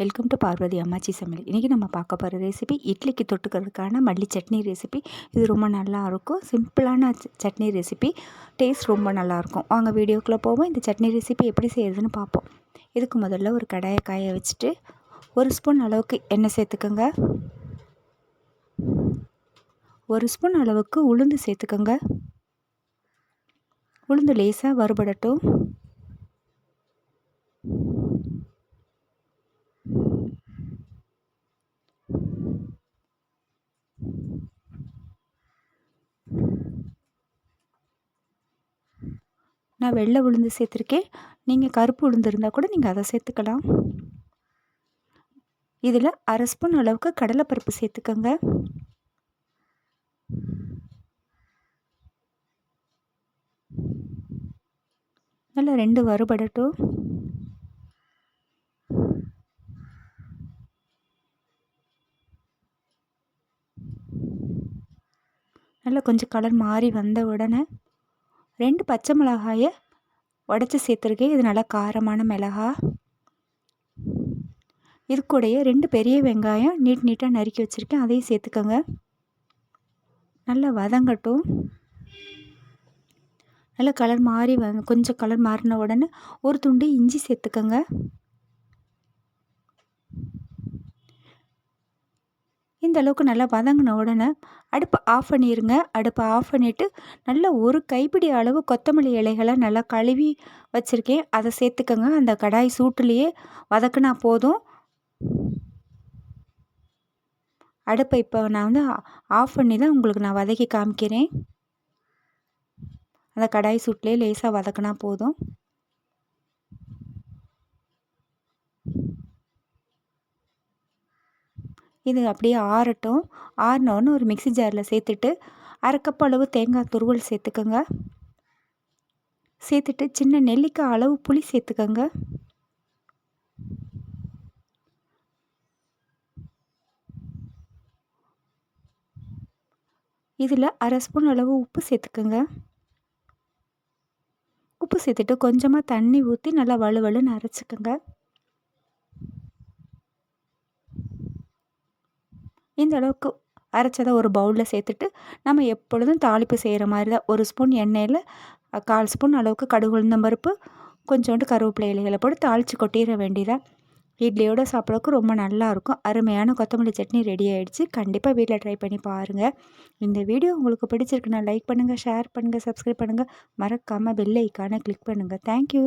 Welcome to Parvati அம்மாச்சி சமையல் இன்றைக்கி நம்ம பார்க்க போகிற ரெசிபி இட்லிக்கு தொட்டுக்கிறதுக்கான மல்லி சட்னி ரெசிபி இது ரொம்ப நல்லாயிருக்கும் சிம்பிளான சட்னி ரெசிபி டேஸ்ட் ரொம்ப நல்லாயிருக்கும் வாங்க வீடியோக்குள்ளே போவோம். இந்த சட்னி ரெசிபி எப்படி செய்யுதுன்னு பார்ப்போம். இதுக்கு முதல்ல ஒரு கடாயை காய வச்சுட்டு ஒரு ஸ்பூன் அளவுக்கு எண்ணெய் சேர்த்துக்கோங்க. ஒரு ஸ்பூன் அளவுக்கு உளுந்து சேர்த்துக்கோங்க. உளுந்து லேசாக வறுபடட்டும். நான் வெள்ளை உளுந்து சேர்த்துருக்கேன். நீங்கள் கருப்பு உளுந்து இருந்தால் கூட நீங்கள் அதை சேர்த்துக்கலாம். இதில் அரை ஸ்பூன் அளவுக்கு கடலைப்பருப்பு சேர்த்துக்கோங்க. நல்லா ரெண்டு வறுபடட்டும். நல்லா கொஞ்சம் கலர் மாறி வந்த உடனே ரெண்டு பச்சை மிளகாயை உடச்சி சேர்த்துருக்கேன். இது நல்லா காரமான மிளகா. இது கூடயே ரெண்டு பெரிய வெங்காயம் நீட் நீட்டாக நறுக்கி வச்சுருக்கேன். அதையும் சேர்த்துக்கோங்க. நல்லா வதங்கட்டும். நல்லா கலர் மாறி வ கொஞ்சம் கலர் மாறின உடனே ஒரு துண்டு இஞ்சி சேர்த்துக்கோங்க. இந்த அளவுக்கு நல்லா வதங்கின உடனே அடுப்பை ஆஃப் பண்ணிடுங்க அடுப்பை ஆஃப் பண்ணிவிட்டு நல்லா ஒரு கைப்பிடி அளவு கொத்தமல்லி இலைகளை நல்லா கழுவி வச்சுருக்கேன். அதை சேர்த்துக்கோங்க. அந்த கடாய் சூட்டுலேயே வதக்குனா போதும். அடுப்பை இப்போ நான் வந்து ஆஃப் பண்ணி தான் உங்களுக்கு நான் வதக்கி காமிக்கிறேன். அந்த கடாய் சூட்லேயே லேசாக வதக்கினா போதும். இது அப்படியே ஆறட்டும். ஆறினோன்னு ஒரு மிக்சி ஜாரில் சேர்த்துட்டு அரைக்கப் அளவு தேங்காய் துருவல் சேர்த்துக்கோங்க. சேர்த்துட்டு சின்ன நெல்லிக்காய் அளவு புளி சேர்த்துக்கோங்க. இதில் அரை ஸ்பூன் அளவு உப்பு சேர்த்துக்கோங்க. உப்பு சேர்த்துட்டு கொஞ்சமாக தண்ணி ஊற்றி நல்லா வலுவலுன்னு அரைச்சிக்கோங்க. இந்த அளவுக்கு அரைச்சதை ஒரு பவுலில் சேர்த்துட்டு நம்ம எப்பொழுதும் தாளிப்பு செய்கிற மாதிரி தான். ஒரு ஸ்பூன் எண்ணெயில் கால் ஸ்பூன் அளவுக்கு கடுகு உளுந்தம்பருப்பு கொஞ்சோண்டு கருவேப்பிலை இலைகளை போட்டு தாளித்து கொட்டிட வேண்டியதாக இட்லியோடு சாப்பிட்றதுக்கு ரொம்ப நல்லாயிருக்கும் அருமையான கொத்தமல்லி சட்னி ரெடி ஆகிடுச்சு கண்டிப்பாக வீட்டில் ட்ரை பண்ணி பாருங்கள் இந்த வீடியோ உங்களுக்கு பிடிச்சிருக்குன்னா லைக் பண்ணுங்கள் ஷேர் பண்ணுங்கள் சப்ஸ்கிரைப் பண்ணுங்கள் மறக்காமல் பெல் ஐக்கானை கிளிக் பண்ணுங்கள் தேங்க்யூ